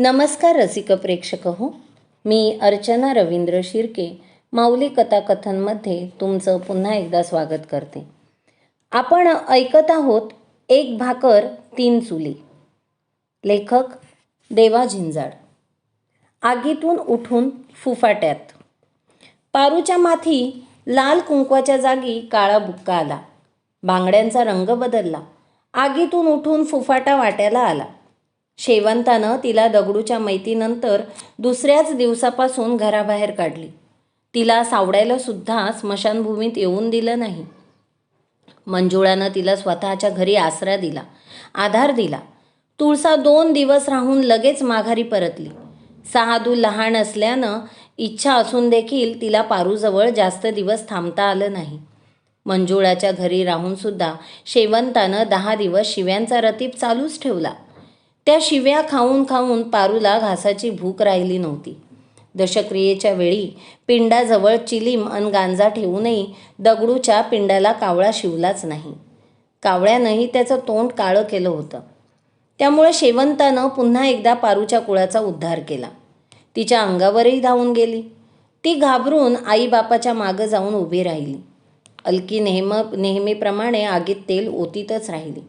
नमस्कार रसिक प्रेक्षक हो मी अर्चना रवींद्र शिर्के माऊली कथाकथनमध्ये तुमचं पुन्हा एकदा स्वागत करते. आपण ऐकत आहोत एक भाकर तीन चुली. लेखक देवा झिंजाड. आगीतून उठून फुफाट्यात. पारूच्या माथी लाल कुंकवाच्या जागी काळा बुक्का आला. बांगड्यांचा रंग बदलला. आगीतून उठून फुफाटा वाट्याला आला. शेवंतानं तिला दगडूच्या मैतीनंतर दुसऱ्याच दिवसापासून घराबाहेर काढली. तिला सावडायला सुद्धा स्मशानभूमीत येऊन दिलं नाही. मंजुळानं तिला स्वतःच्या घरी आसरा दिला आधार दिला. तुळसा दोन दिवस राहून लगेच माघारी परतली. सहादू लहान असल्यानं इच्छा असून देखील तिला पारूजवळ जास्त दिवस थांबता आलं नाही. मंजुळाच्या घरी राहूनसुद्धा शेवंतानं दहा दिवस शिव्यांचा रतीप चालूच ठेवला. त्या शिव्या खाऊन खाऊन पारूला घासाची भूक राहिली नव्हती. दशक्रियेच्या वेळी पिंडाजवळ चिलीम अन गांजा ठेवूनही दगडूच्या पिंडाला कावळा शिवलाच नाही. कावळ्यानंही त्याचं तोंड काळं केलं होतं. त्यामुळे शेवंतानं पुन्हा एकदा पारूच्या कुळाचा उद्धार केला. तिच्या अंगावरही धावून गेली. ती घाबरून आईबापाच्या मागं जाऊन उभी राहिली. अलकी नेहम नेहमीप्रमाणे आगीत तेल ओतीतच राहिली.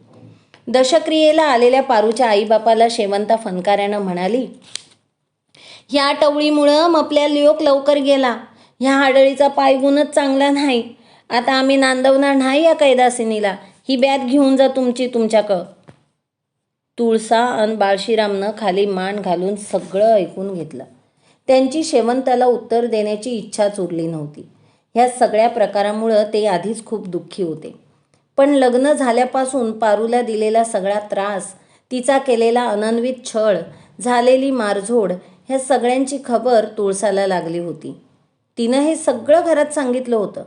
दशक्रियेला आलेल्या पारूच्या आईबापाला शेवंता फनकाऱ्यानं म्हणाली ह्या टवळीमुळं आपल्या लिओक लवकर गेला. ह्या हाडळीचा पायगुणच चांगला नाही. आता आम्ही नांदवणार नाही या कैदासिनीला. ही बॅग घेऊन जा तुमची तुमच्याकडं तुळसा आणि बाळशीरामनं खाली मान घालून सगळं ऐकून घेतलं. त्यांची शेवंताला उत्तर देण्याची इच्छाच उरली नव्हती. ह्या सगळ्या प्रकारामुळं ते आधीच खूप दुःखी होते. पण लग्न झाल्यापासून पारूला दिलेला सगळा त्रास तिचा केलेला अनन्वित छळ झालेली मारझोड ह्या सगळ्यांची खबर तुळसाला लागली होती. तिनं हे सगळं घरात सांगितलं होतं.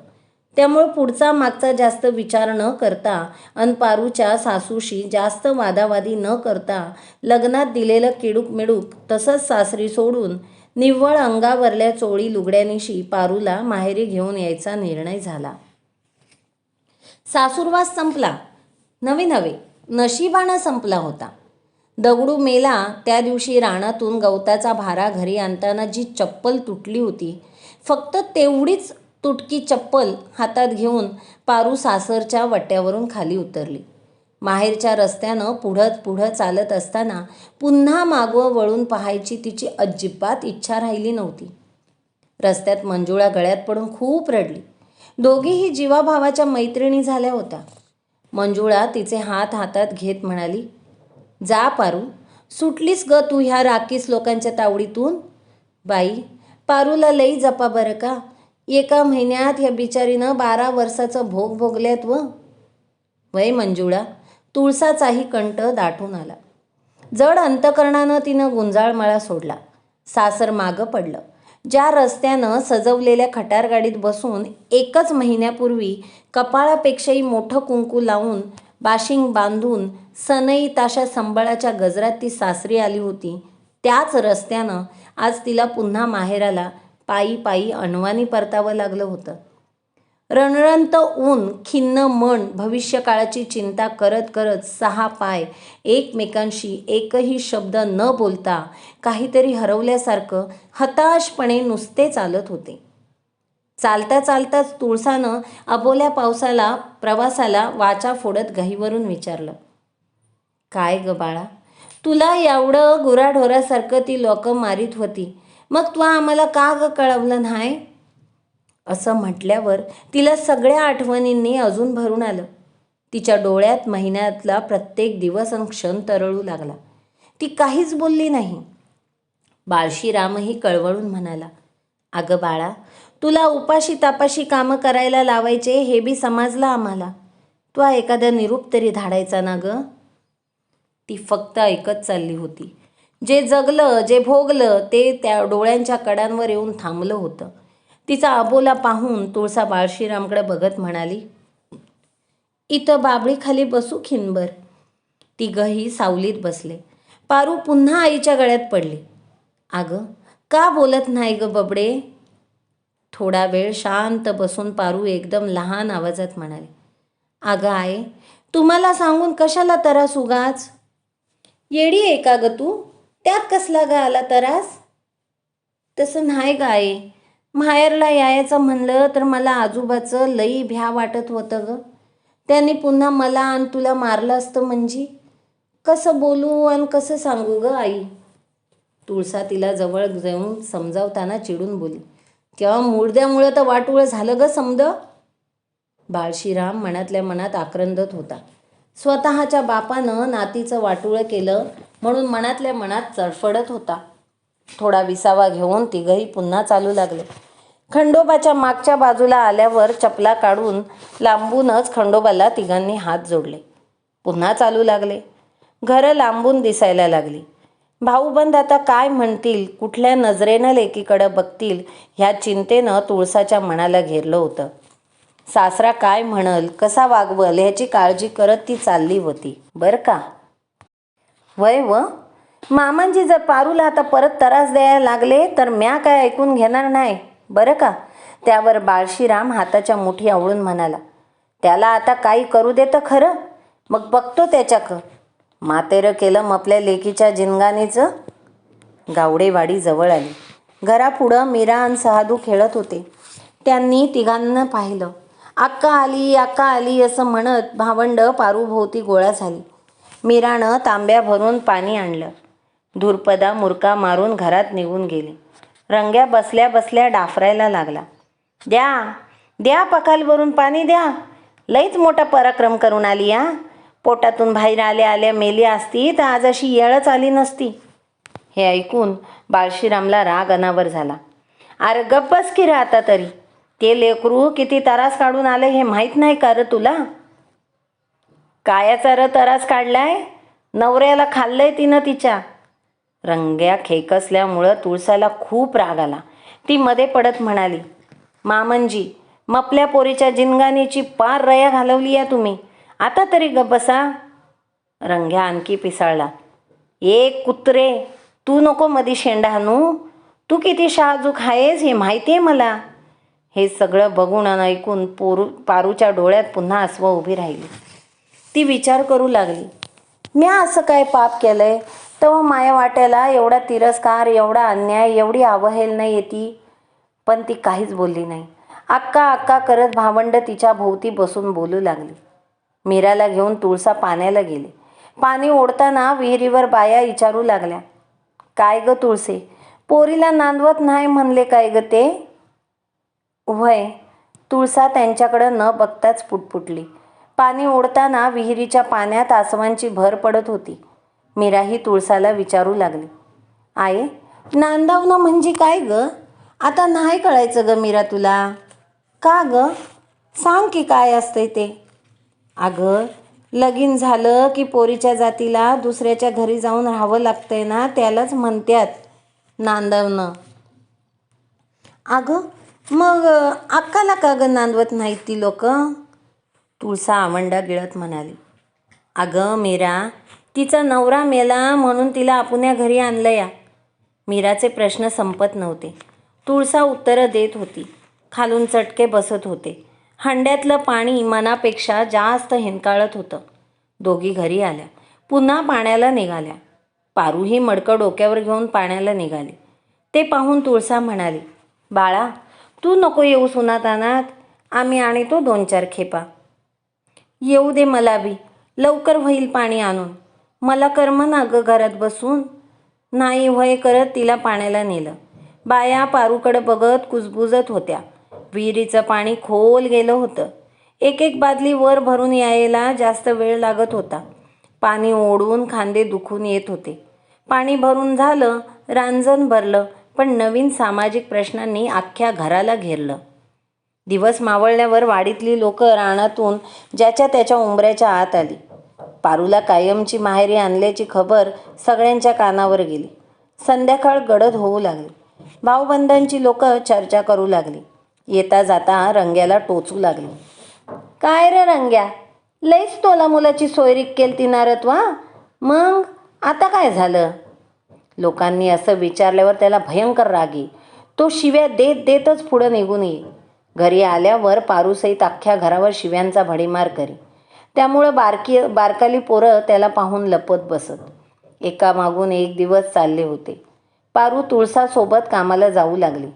त्यामुळं पुढचा मागचा जास्त विचार न करता अन पारूच्या सासूशी जास्त वादावादी न करता लग्नात दिलेलं किडूक मिडूक तसंच सासरी सोडून निव्वळ अंगावरल्या चोळी लुगड्यानिशी पारूला माहेरी घेऊन यायचा निर्णय झाला. सासूरवास संपला. नवे नवे. नशिबानं संपला होता. दगडू मेला त्या दिवशी रानातून गवताचा भारा घरी आणताना जी चप्पल तुटली होती फक्त तेवढीच तुटकी चप्पल हातात घेऊन पारू सासरच्या वट्यावरून खाली उतरली. माहेरच्या रस्त्यानं पुढत पुढं चालत असताना पुन्हा मागवं वळून पाहायची तिची अजिबात इच्छा राहिली नव्हती. रस्त्यात मंजुळा गळ्यात पडून खूप रडली. दोघीही जीवाभावाच्या मैत्रिणी झाल्या होत्या. मंजुळा तिचे हात हातात घेत म्हणाली जा पारू सुटलीस ग तू ह्या राकीस लोकांच्या तावडीतून? बाई पारूला लई जपा बरं का? एका महिन्यात ह्या बिचारीनं बारा वर्षाचं भोग भोगल्यात व. वय मंजुळा तुळसाचाही कंठ दाटून आला. जड अंतकरणानं तिनं गुंजाळमळा सोडला. सासर मागं पडलं. ज्या रस्त्यानं सजवलेल्या खटारगाडीत बसून एकच महिन्यापूर्वी कपाळापेक्षाही मोठं कुंकू लावून बाशिंग बांधून सनई ताशा संबळाच्या गजरात ती सासरी आली होती. त्याच रस्त्यानं आज तिला पुन्हा माहेराला पायी पायी अणवानी परतावं लागलं होतं. रणरणत ऊन खिन्न मन भविष्यकाळाची चिंता करत करत सहा पाय एकमेकांशी एकही शब्द न बोलता काहीतरी हरवल्यासारखं हताशपणे नुसते चालत होते. चालता चालताच तुळसानं अबोल्या पावसाला प्रवासाला वाचा फोडत घाईवरून विचारलं काय ग बाळा तुला एवढं गुराढोरासारखं ती लोकं मारीत होती मग तू आम्हाला का ग कळवलं नाही? असं म्हटल्यावर तिला सगळ्या आठवणींनी अजून भरून आलं. तिच्या डोळ्यात महिन्यातला प्रत्येक दिवस आणि क्षण तरळू लागला. ती काहीच बोलली नाही. बाळशीरामही कळवळून म्हणाला अगं बाळा तुला उपाशी तापाशी कामं करायला लावायचे हे बी समजलं आम्हाला. तू एखादा निरूप तरी धाडायचा ना ग. ती फक्त ऐकत चालली होती. जे जगलं जे भोगलं ते त्या डोळ्यांच्या कडांवर येऊन थांबलं होतं. तिचा अबोला पाहून तुळसा बाळशीरामकडे बघत म्हणाली इथं बाबळीखाली बसू खिनबर तिघही सावलीत बसले. पारू पुन्हा आईच्या गळ्यात पडली. अगं का बोलत नाही ग बबडे? थोडा वेळ शांत बसून पारू एकदम लहान आवाजात म्हणाले अगं आहे तुम्हाला सांगून कशाला तरास उगाच? येडी आहे का ग तू? त्यात कसला ग आला तरास? तसं नाही गाय माहेरला यायचं म्हणलं तर मला आजोबाचं लई भ्या वाटत होतं ग. त्यांनी पुन्हा मला आणि तुला मारलं असतं म्हणजे? कसं बोलू आणि कसं सांगू ग आई? तुळसा तिला जवळ जाऊन समजावताना चिडून बोली. किंवा मुडद्यामुळं तर वाटुळं झालं ग समद? बाळशीराम मनातल्या मनात आक्रंदत होता. स्वतःच्या बापानं नातीचं वाटुळं केलं म्हणून मनातल्या मनात चडफडत होता. थोडा विसावा घेऊन तिघही पुन्हा चालू लागले. खंडोबाच्या मागच्या बाजूला आल्यावर चपला काढून लांबूनच खंडोबाला तिघांनी हात जोडले. पुन्हा चालू लागले. घरं लांबून दिसायला लागली. भाऊबंद आता काय म्हणतील कुठल्या नजरेनं लेकीकडं बघतील ह्या चिंतेनं तुळसाच्या मनाला घेरलं होतं. सासरा काय म्हणल कसा वागवल ह्याची काळजी करत ती चालली होती. बरं का? वय व? मामांजी जर पारूला आता परत त्रास द्यायला लागले तर म्या काय ऐकून घेणार नाही. बरं का? त्यावर बाळशीराम हाताच्या मुठी आवळून म्हणाला. त्याला आता काही करू दे तर खरं. मग बघतो त्याच्याक मातेरं केलं आपल्या लेकीच्या जिनगानीचं गावडेवाडी जवळ आली. घरापुढं मीरा आणि सहादू खेळत होते. त्यांनी तिघांना पाहिलं. अक्का आली अक्का आली असं म्हणत भावंड पारूभोवती गोळा झाली. मीरानं तांब्या भरून पाणी आणलं. धुरपदा मुरका मारून घरात निघून गेली. रंग्या बसल्या बसल्या डाफरायला लागला. द्या द्या पखालवरून पाणी द्या. लईच मोठा पराक्रम करून आली या पोटातून बाहेर आल्या आल्या मेली असती तर आज अशी येळच आली नसती. हे ऐकून बाळशीरामला राग अनावर झाला. अरे गप्पच की रे आता तरी. ते लेकरू किती तरास काढून आले हे माहीत नाही का र तुला? कायाचा र तरास काढलाय? नवऱ्याला खाल्लंय तिनं तिच्या. रंग्या खेकसल्यामुळं तुळसाला खूप राग आला. ती मध्ये पडत म्हणाली मामनजी मपल्या पोरीच्या जिनगानीची पार रया घालवली या तुम्ही. आता तरी ग बसा. रंग्या आणखी पिसाळला एक कुत्रे तू नको मधी शेंडा तू किती शहाजूक आहेस हे माहिती आहे मला. हे सगळं बघून आणि ऐकून पोरू पारूच्या डोळ्यात पुन्हा अस्व उभी राहिली. ती विचार करू लागली. म्या असं काय पाप केलंय तेव्हा माया वाट्याला एवढा तिरस्कार एवढा अन्याय एवढी अवहेलना येती. पण ती काहीच बोलली नाही. अक्का अक्का करत भावंड तिच्या भोवती बसून बोलू लागली. मीराला घेऊन तुळसा पाण्याला गेले. पाणी ओढताना विहिरीवर बाया विचारू लागल्या. काय ग तुळसे पोरीला नांदवत नाही म्हणले काय ग ते? वय तुळसा त्यांच्याकडं न बघताच पुटपुटली. पाणी ओढताना विहिरीच्या पाण्यात आसवांची भर पडत होती. मीराही तुळसाला विचारू लागली. आई नांदावणं म्हणजे काय ग? आता नाही कळायचं ग मीरा तुला. का ग? सांग की काय असतंय ते. अगं लगीन झालं की पोरीच्या जातीला दुसऱ्याच्या घरी जाऊन राहावं लागतंय ना त्यालाच म्हणतात नांदवणं. अगं मग अक्काला का ग नांदवत नाहीत ती लोक? तुळसा आवंडा गिळत म्हणाली. अगं मीरा तिचा नवरा मेला म्हणून तिला आपुण्या घरी आणलं या मीराचे प्रश्न संपत नव्हते. तुळसा उत्तरं देत होती. खालून चटके बसत होते. हंड्यातलं पाणी मनापेक्षा जास्त हिंकाळत होतं. दोघी घरी आल्या. पुन्हा पाण्याला निघाल्या. पारूही मडकं डोक्यावर घेऊन पाण्याला निघाली. ते पाहून तुळसा म्हणाली बाळा तू नको येऊ सुनात आम्ही आम्ही आणतो दोन चार खेपा. येऊ दे मला बी. लवकर होईल पाणी आणून. मला कर्म ना ग घरात बसून नाही वय करत तिला पाण्याला नेलं. बाया पारूकडं बघत कुजबुजत होत्या. विहिरीचं पाणी खोल गेलं होतं. एक एक बादली वर भरून यायला जास्त वेळ लागत होता. पाणी ओढून खांदे दुखून येत होते. पाणी भरून झालं रांजण भरलं पण नवीन सामाजिक प्रश्नांनी अख्ख्या घराला घेरलं. दिवस मावळल्यावर वाडीतली लोक रानातून ज्याच्या त्याच्या उंबऱ्याच्या आत आली. पारूला कायमची माहेरी आणल्याची खबर सगळ्यांच्या कानावर गेली. संध्याकाळ गडद होऊ लागली. भाऊबंधांची लोक चर्चा करू लागली. येता जाता रंग्याला टोचू लागली. काय रे रंग्या? लईच तोला मुलाची सोयरीक केलती नारत वा? मग आता काय झालं? लोकांनी असं विचारल्यावर त्याला भयंकर रागी तो शिव्या देत देतच पुढं निघून येईल घरी आल्यावर पारूसहित अख्ख्या घरावर शिव्यांचा भडीमार करी. त्यामुळं बारकी बारकाली पोरं त्याला पाहून लपत बसत. एकामागून एक दिवस चालले होते. पारू तुळसासोबत कामाला जाऊ लागली.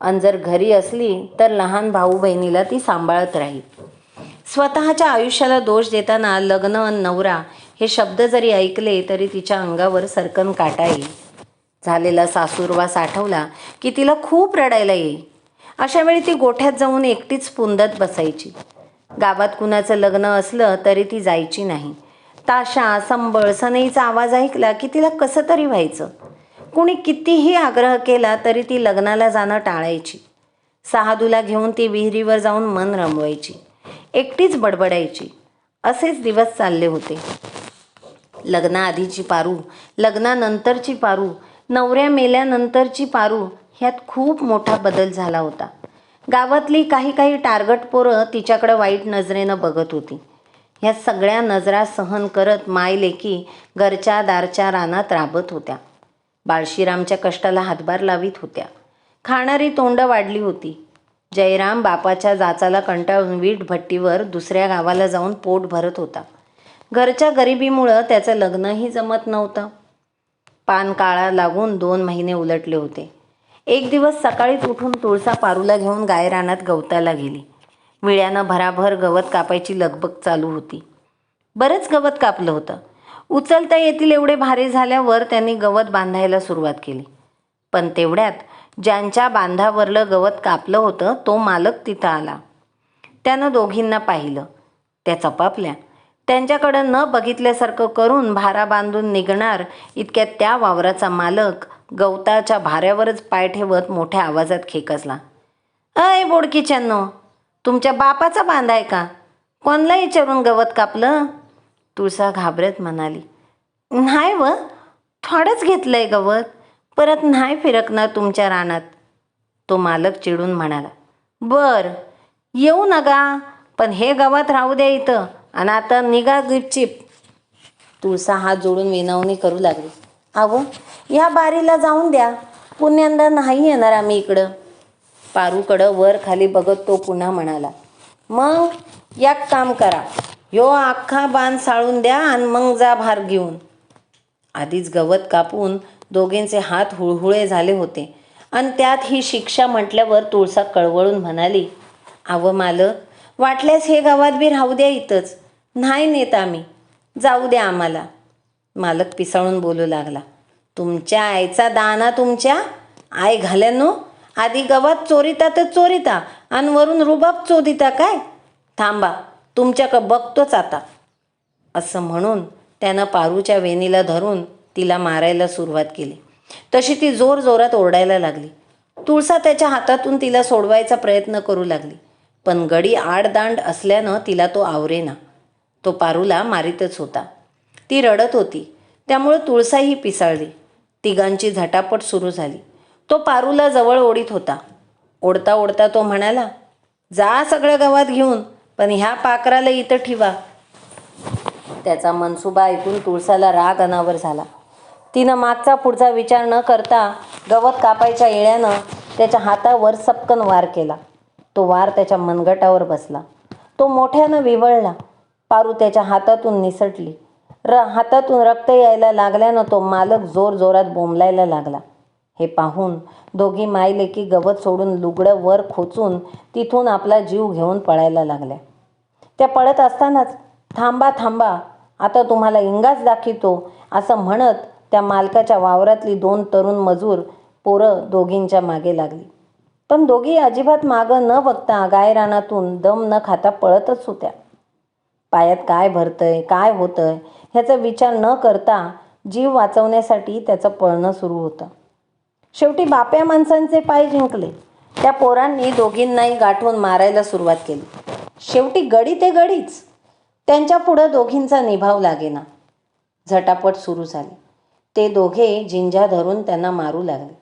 आणि जर घरी असली तर लहान भाऊ बहिणीला ती सांभाळत राहील. स्वतःच्या आयुष्याला दोष देताना लग्न आणि नवरा हे शब्द जरी ऐकले तरी तिच्या अंगावर सरकन काटा येईल. झालेला सासूरवास आठवला की तिला खूप रडायला येईल. अशा वेळी ती गोठ्यात जाऊन एकटीच पुंदत बसायची. गावात कुणाचं लग्न असलं तरी ती जायची नाही. ताशा संबळ सनईचा आवाज ऐकला की तिला कसं तरी व्हायचं. कुणी कितीही आग्रह केला तरी ती लग्नाला जाणं टाळायची. सहादूला घेऊन ती विहिरीवर जाऊन मन रमवायची. एकटीच बडबडायची. असेच दिवस चालले होते. लग्नाआधीची पारू लग्नानंतरची पारू नवऱ्या मेल्यानंतरची पारू ह्यात खूप मोठा बदल झाला होता. गावातली काही काही टार्गट पोरं तिच्याकडं वाईट नजरेनं बघत होती. ह्या सगळ्या नजरा सहन करत माय लेकी घरच्या दारच्या रानात राबत होत्या. बाळशीरामच्या कष्टाला हातभार लावित होत्या. खाणारी तोंड वाढली होती. जयराम बापाच्या जाचाला कंटाळून वीट भट्टीवर दुसऱ्या गावाला जाऊन पोट भरत होता. घरच्या गरिबीमुळं त्याचं लग्नही जमत नव्हतं. पान काळा लागून दोन महिने उलटले होते. एक दिवस सकाळीच उठून तुळसा पारूला घेऊन गायरानात गवताला गेली. विळ्यानं भराभर गवत कापायची लगबग चालू होती. बरंच गवत कापलं होतं. उचलता येतील एवढे भारी झाल्यावर त्यांनी गवत बांधायला सुरुवात केली. पण तेवढ्यात ज्यांच्या बांधावरलं गवत कापलं होतं तो मालक तिथं आला. त्यानं दोघींना पाहिलं. त्या चपापल्या. त्यांच्याकडं न बघितल्यासारखं करून भारा बांधून निघणार इतक्यात त्या वावराचा मालक गवताच्या भाऱ्यावरच पाय ठेवत मोठ्या आवाजात खेकसला अय बोडकीच्यांनो तुमच्या बापाचा बांधाय आहे का? कोणला विचारून गवत कापलं? तुळसा घाबरत म्हणाली नाही व थोडंच घेतलंय गवत परत नाही फिरकणार तुमच्या रानात. तो मालक चिडून म्हणाला बर येऊ नका पण हे गवत राहू द्या इथं आणि आता निघा गिपचिप. तुळसा हात जोडून विनवणी करू लागली. अहो या बारीला जाऊन द्या. पुण्यांदा नाही येणार आम्ही इकडं. पारूकडं वर खाली बघत तो पुन्हा म्हणाला मग एक काम करा. यो अख्खा बांध साळून द्या आणि मग जा भार घेऊन. आधीच गवत कापून दोघींचे हात हुळहुळे झाले होते. आणि त्यात ही शिक्षा म्हटल्यावर तुळसा कळवळून म्हणाली आव मालक वाटल्यास हे गावात बी राहू द्या इथंच. नाही नेत आम्ही. जाऊ द्या आम्हाला. मालक पिसाळून बोलू लागला. तुमच्या आईचा दाना तुमच्या आई घाल्यानो? आधी गवत चोरिता तर चोरिता आणि वरून रुबाब चोदिता काय? थांबा तुमच्याक बघतोच आता. असं म्हणून त्यानं पारूच्या वेणीला धरून तिला मारायला सुरुवात केली. तशी ती जोर जोरात ओरडायला लागली. तुळसा त्याच्या हातातून तिला सोडवायचा प्रयत्न करू लागली. पण गडी आडदांड असल्यानं तिला तो आवरेना. तो पारूला मारीतच होता. ती रडत होती. त्यामुळे तुळसाही पिसाळली. तिघांची झटापट सुरू झाली. तो पारूला जवळ ओढीत होता. ओढता ओढता तो म्हणाला जा सगळ्या गावात घेऊन पण ह्या पाकराला इथं ठेवा. त्याचा मनसुबा ऐकून तुळसाला राग अनावर झाला. तिनं मागचा पुढचा विचार न करता गवत कापायच्या येळ्यानं त्याच्या हातावर सपकन वार केला. तो वार त्याच्या मनगटावर बसला. तो मोठ्यानं विवळला. पारू त्याच्या हातातून निसटली. र हातातून रक्त यायला लागल्यानं तो मालक जोर जोरात बोंबलायला लागला. हे पाहून दोघी मायलेकी गवत सोडून लुगडं वर खोचून तिथून आपला जीव घेऊन पळायला लागल्या. त्या पळत असतानाच थांबा थांबा आता तुम्हाला इंगाच दाखवितो असं म्हणत त्या मालकाच्या वावरातली दोन तरुण मजूर पोरं दोघींच्या मागे लागली. पण दोघी अजिबात मागं न बघता गायरानातून दम न खाता पळतच होत्या. पायात काय भरतंय? काय होतंय? ह्याचा विचार न करता जीव वाचवण्यासाठी त्याचं पळणं सुरू होतं. शेवटी बाप्या माणसांचे पाय जिंकले. त्या पोरांनी दोघींनाही गाठून मारायला सुरुवात केली. शेवटी गडी ते गडीच. त्यांच्या पुढं दोघींचा निभाव लागेना. झटापट सुरू झाली. ते दोघे जिंजा धरून त्यांना मारू लागले.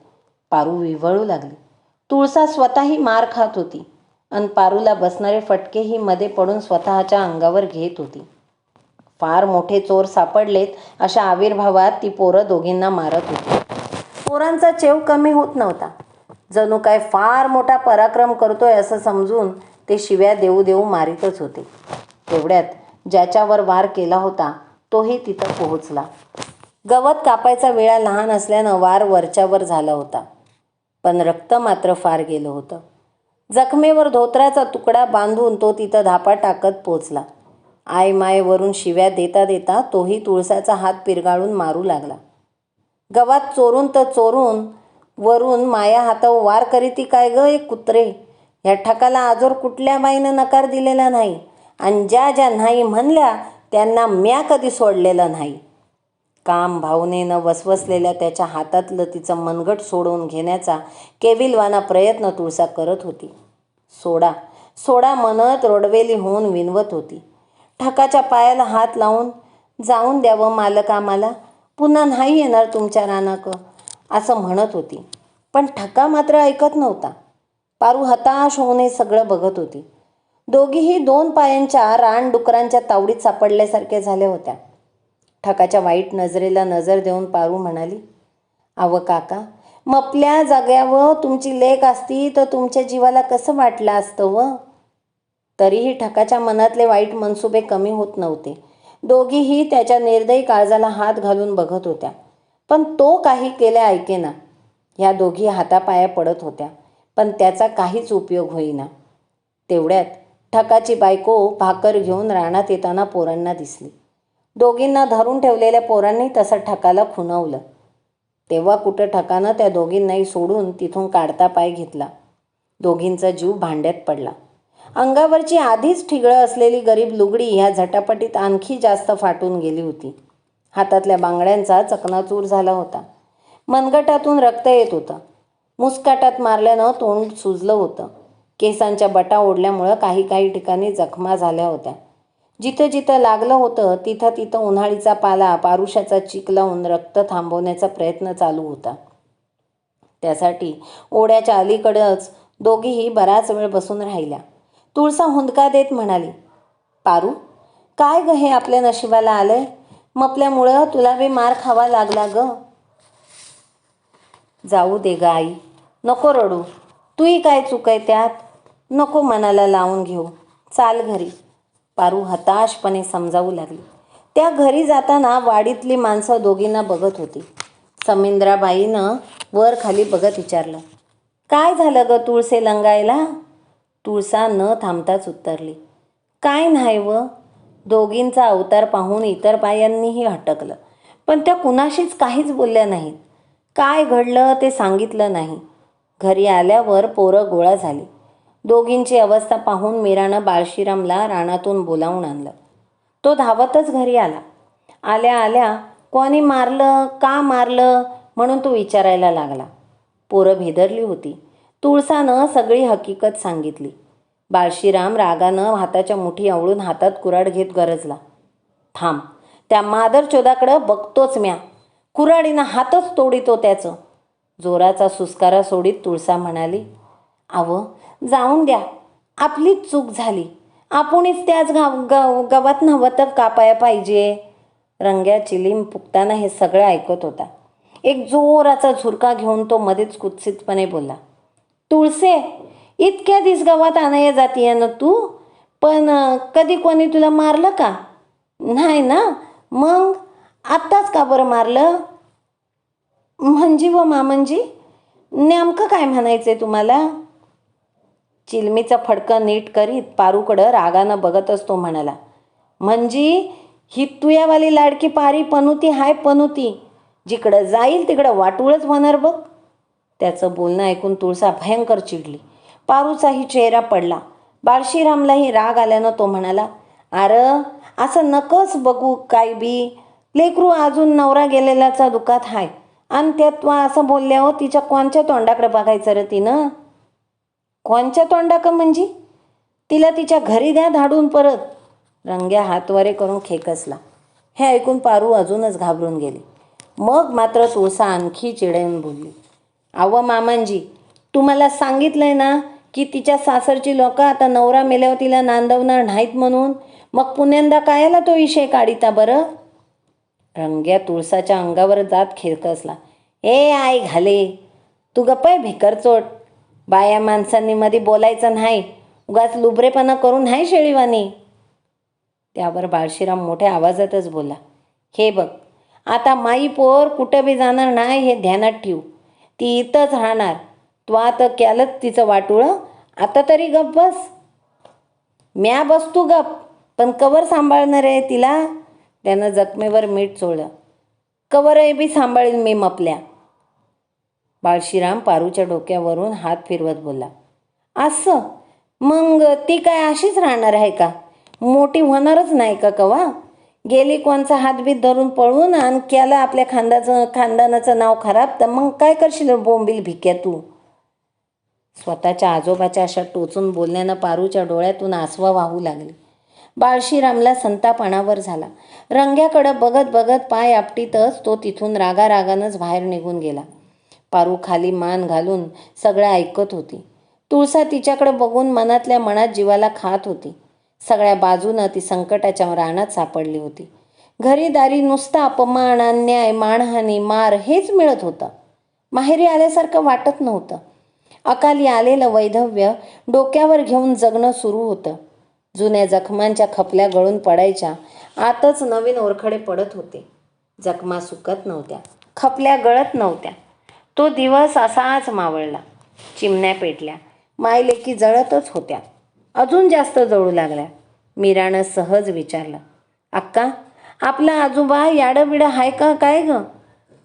पारू विवळू लागली. तुळसा स्वतःही मार खात होती. आणि पारूला बसणारे फटकेही मध्ये पडून स्वतःच्या अंगावर घेत होती. फार मोठे चोर सापडलेत अशा आविर्भावात ती पोरं दोघींना मारत होती. पोरांचा चेव कमी होत नव्हता. जणू काय फार मोठा पराक्रम करतोय असं समजून ते शिव्या देऊ देऊ मारीतच होते. तेवढ्यात ज्याच्यावर वार केला होता तोही तिथं पोहोचला. गवत कापायचा वेळा लहान असल्यानं वार वरच्यावर झाला होता. पण रक्त मात्र फार गेलं होतं. जखमेवर धोत्राचा तुकडा बांधून तो तिथं धापा टाकत पोचला. आय मायवरून शिव्या देता देता तोही तुळसाचा हात पिरगाळून मारू लागला. गवात चोरून तर चोरून वरून माया हातावर वार करीती काय ग एक कुत्रे? ह्या ठकाला आजोर कुठल्या बाईनं नकार दिलेला नाही? आणि ज्या ज्या नाही म्हणल्या त्यांना म्या कधी सोडलेलं नाही? काम भावनेनं वसवसलेल्या त्याच्या हातातलं तिचं मनगट सोडवून घेण्याचा केविलवाना प्रयत्न तुळसा करत होती. सोडा सोडा म्हणत रोडवेली होऊन विनवत होती. ठकाच्या पायाला हात लावून जाऊन द्यावं मालक आम्हाला. पुन्हा नाही येणार तुमच्या रानाक असं म्हणत होती. पण ठका मात्र ऐकत नव्हता. पारू हताश होऊन हे सगळं बघत होती. दोघीही दोन पायांच्या रान डुकरांच्या तावडीत सापडल्यासारख्या झाल्या होत्या. ठकाच्या वाईट नजरेला नजर देऊन पारू म्हणाली अव काका मपल्या जाग्यावर तुमची लेख असती तर तुमच्या जीवाला कसं वाटलं असतं व? तरीही ठकाच्या मनातले वाईट मनसुबे कमी होत नव्हते. दोघीही त्याच्या निर्दयी काळजाला हात घालून बघत होत्या. पण तो काही केल्या ऐकेना ह्या दोघी हातापाया पडत होत्या. पण त्याचा काहीच उपयोग होईना. तेवढ्यात ठकाची बायको भाकर घेऊन रानात येताना पोरांना दिसली. दोघींना धरून ठेवलेल्या पोरांनी तसं ठकाला खुणवलं. तेव्हा कुठं ठकानं त्या दोघींनाही सोडून तिथून काढता पाय घेतला. दोघींचा जीव भांड्यात पडला. अंगावरची आधीच ठिगळं असलेली गरीब लुगडी ह्या झटापटीत आणखी जास्त फाटून गेली होती. हातातल्या बांगड्यांचा चकनाचूर झाला होता. मनगटातून रक्त येत होतं. मुसकाटात मारल्यानं तोंड सुजलं होतं. केसांच्या बटा ओढल्यामुळं काही काही ठिकाणी जखमा झाल्या होत्या. जिथं जिथं लागलं होतं तिथं तिथं उन्हाळीचा पाला पारुशाचा चिक लावून रक्त थांबवण्याचा प्रयत्न चालू होता. त्यासाठी ओढ्याच्या अलीकडंच दोघीही बराच वेळ बसून राहिल्या. तुळसा हुंदका देत म्हणाली पारू काय ग हे आपल्या नशिबाला आलंय? मपल्यामुळं तुला बी मार खावा लागला ग. जाऊ दे ग आई नको रडू. तूही काय चूक आहे त्यात? नको मनाला लावून घेऊ. चाल घरी. पारू हताशपणे समजावू लागली. त्या घरी जाताना वाडीतली माणसं दोघींना बघत होती. समिंद्राबाईनं वर खाली बघत विचारलं काय झालं ग तुळसे लंगायला? तुळसा न थांबताच उत्तरली काय नाही व दोघींचा अवतार पाहून इतर बायांनीही हटकलं. पण त्या कुणाशीच काहीच बोलल्या नाहीत. काय घडलं ते सांगितलं नाही. घरी आल्यावर पोरं गोळा झाली. दोघींची अवस्था पाहून मीरानं बाळशीरामला रानातून बोलावून आणलं. तो धावतच घरी आला. आल्या आल्या कोणी मारलं? का मारलं म्हणून तो विचारायला लागला. पोरं भेदरली होती. तुळसानं सगळी हकीकत सांगितली. बाळशीराम रागानं हाताच्या मुठी आवळून हातात कुराड घेत गरजला. थांब त्या मादर चोदाकडं बघतोच म्या. कुराडीनं हातच तोडितो त्याचं. जोराचा सुस्कारा सोडीत तुळसा म्हणाली अव जाऊन द्या. आपलीच चूक झाली. आपणच त्याच गाव गव गवत नव्हतं कापाया पाहिजे. रंग्या चिलीम फुकताना हे सगळं ऐकत होता. एक जोराचा झुरका घेऊन तो मध्येच कुत्सितपणे बोलला तुळसे इतक्या दिस गावात आणाया जातीये ना तू? पण कधी कोणी तुला मारलं का? नाही ना? मग आत्ताच का बरं मारलं? म्हणजे व मामंजी नेमकं काय म्हणायचं आहे तुम्हाला? चिलमीचा फडकं नीट करीत पारूकडं रागानं बघत असतो म्हणाला म्हणजे ही तुयावाली लाडकी पारी पनुती हाय पनुती जिकडं जाईल तिकडं वाटूळच होणार बघ. त्याचं बोलणं ऐकून तुळसा भयंकर चिडली. पारूचाही चेहरा पडला. बाळशीरामलाही राग आल्यानं तो म्हणाला अर असं नकच बघू काय बी? लेकरू अजून नवरा गेलेल्याचा दुखात हाय. आणि त्यात असं बोलल्यावर तिच्या कोणच्या तोंडाकडे बघायचं रे तिनं? कोणच्या तोंडाक म्हणजे? तिला तिच्या घरी द्या धाडून परत. रंग्या हातवारे करून खेकसला. हे ऐकून पारू अजूनच घाबरून गेली. मग मात्र तुळसा आणखी चिडेन बोलली अव मामांजी तुम्हाला सांगितलंय ना की तिच्या सासरची लोक आता नवरा मेल्यावर तिला नांदवणार नाहीत म्हणून? मग पुण्यांदा कायला तो विषय काढिता बरं? रंग्या तुळसाच्या अंगावर जात खेळकसला ए आई घाले तू गप्पाय भिकरचोट बाया माणसांनी मध्ये बोलायचं नाही. उगाच लुबरेपणा करून नाही शेळीवानी. त्यावर बाळशीराम मोठ्या आवाजातच बोला हे बघ आता माई पोर कुठं बी जाणार नाही हे ध्यानात ठेव. ती इथंच राहणार. तू आता केलंच तिचं वाटुळं आता तरी गप बस. म्या बसतो गप पण कवर सांभाळणार आहे तिला? त्यानं जखमेवर मीठ चोळलं. कवर आहे बी सांभाळीन मी मपल्या. बाळशीराम पारूच्या डोक्यावरून हात फिरवत बोलला. असं? मग ती काय अशीच राहणार आहे का? मोठी होणारच नाही का कवा? गेली कोणचा हातबीत धरून पळून आणि केलं आपल्या खानदाचं खानदानाचं नाव खराब तर मग काय करशील बोंबील भिक्या तू? स्वतःच्या आजोबाच्या अशा टोचून बोलण्यानं पारूच्या डोळ्यातून आसवा वाहू लागली. बाळशीरामला संतापणावर झाला. रंग्याकडं बघत बघत पाय आपटीतच तो तिथून रागारागानंच बाहेर निघून गेला. पारू खाली मान घालून सगळं ऐकत होती. तुळसा तिच्याकडे बघून मनातल्या मनात जीवाला खात होती. सगळ्या बाजूनं ती संकटाच्या रानात सापडली होती. घरी दारी नुसता अपमान अन्याय मानहानी मार हेच मिळत होतं. माहेरी आल्यासारखं वाटत नव्हतं. अकाली आलेलं वैधव्य डोक्यावर घेऊन जगणं सुरू होतं. जुन्या जखमांच्या खपल्या गळून पडायच्या आतच नवीन ओरखडे पडत होते. जखमा सुकत नव्हत्या. खपल्या गळत नव्हत्या. तो दिवस असाच मावळला. चिमण्या पेटल्या. मायलेकी जळतच होत्या. अजून जास्त जळू लागल्या. मीरानं सहज विचारलं अक्का आपला आजोबा याडं बिडं हाय का काय ग?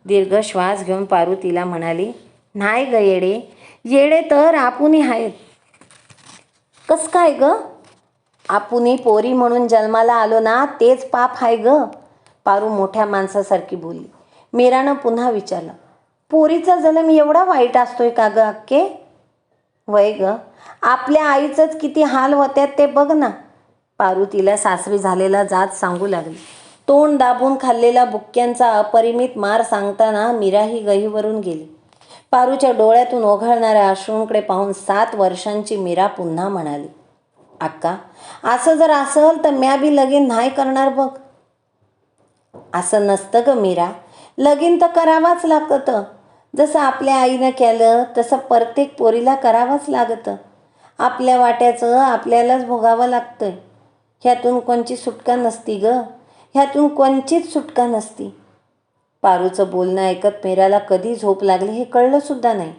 दीर्घ श्वास घेऊन पारू तिला म्हणाली नाही ग येडे येडे तर आपुनी आहेत कस काय ग? आपुनी पोरी म्हणून जन्माला आलो ना तेच पाप हाय ग पारू मोठ्या माणसासारखी बोलली मीरानं पुन्हा विचारलं पोरीचा जन्म एवढा वाईट असतोय का ग अक्के? वय ग आपल्या आईचंच किती हाल होत्यात ते बघ ना. पारू तिला सासरी झालेला जात सांगू लागली. तोंड दाबून खाल्लेला बुक्क्यांचा अपरिमित मार सांगताना मीराही गहीवरून गेली. पारूच्या डोळ्यातून ओघळणाऱ्या अश्रूंकडे पाहून सात वर्षांची मीरा पुन्हा म्हणाली अक्का असं जर असल तर म्या बी लगीन नाही करणार बघ. असं नसतं ग मीरा. लगीन तर करावाच लागतं. जसं आपल्या आईनं केलं तसं प्रत्येक पोरीला करावंच लागतं. आपल्या वाट्याचं आपल्यालाच भोगावं लागतंय. ह्यातून कोणची सुटका नसती ग. ह्यातून कोणचीच सुटका नसती. पारूचं बोलणं ऐकत मेराला कधी झोप लागली हे कळलंसुद्धा नाही.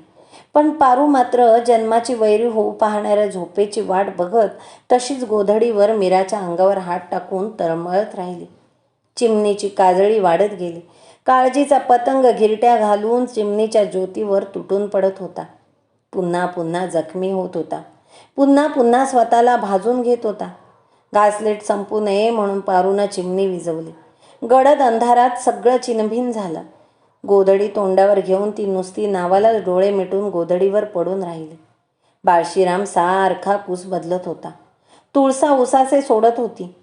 पण पारू मात्र जन्माची वैरी होऊ पाहणाऱ्या झोपेची वाट बघत तशीच गोधडीवर मीराच्या अंगावर हात टाकून तरमळत राहिली. चिमणीची काजळी वाढत गेली. काळजीचा पतंग घिरट्या घालून चिमणीच्या ज्योतीवर तुटून पडत होता. पुन्हा पुन्हा जखमी होत होता. पुन्हा पुन्हा स्वतःला भाजून घेत होता. गासलेट संपू नये म्हणून पारूनं चिमणी विजवली. गडद अंधारात सगळं चिनभिन झालं. गोधडी तोंडावर घेऊन ती नुसती नावाला डोळे मिटून गोधडीवर पडून राहिली. बाळशीराम सारखा पूस बदलत होता. तुळसा उसासे सोडत होती.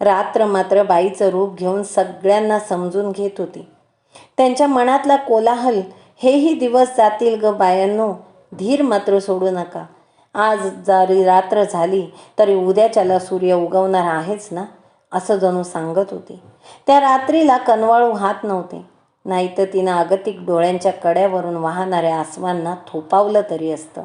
रात्र मात्र बाईचं रूप घेऊन सगळ्यांना समजून घेत होती. त्यांच्या मनातला कोलाहल हेही दिवस जातील ग बायांनो धीर मात्र सोडू नका. आज जरी रात्र झाली तरी उद्याच्याला सूर्य उगवणार आहेच ना? असं जणू सांगत होते. त्या रात्रीला कनवाळू हात नव्हते. नाहीतर तिनं अगतिक डोळ्यांच्या कड्यावरून वाहणाऱ्या आसवांना थोपावलं तरी असतं.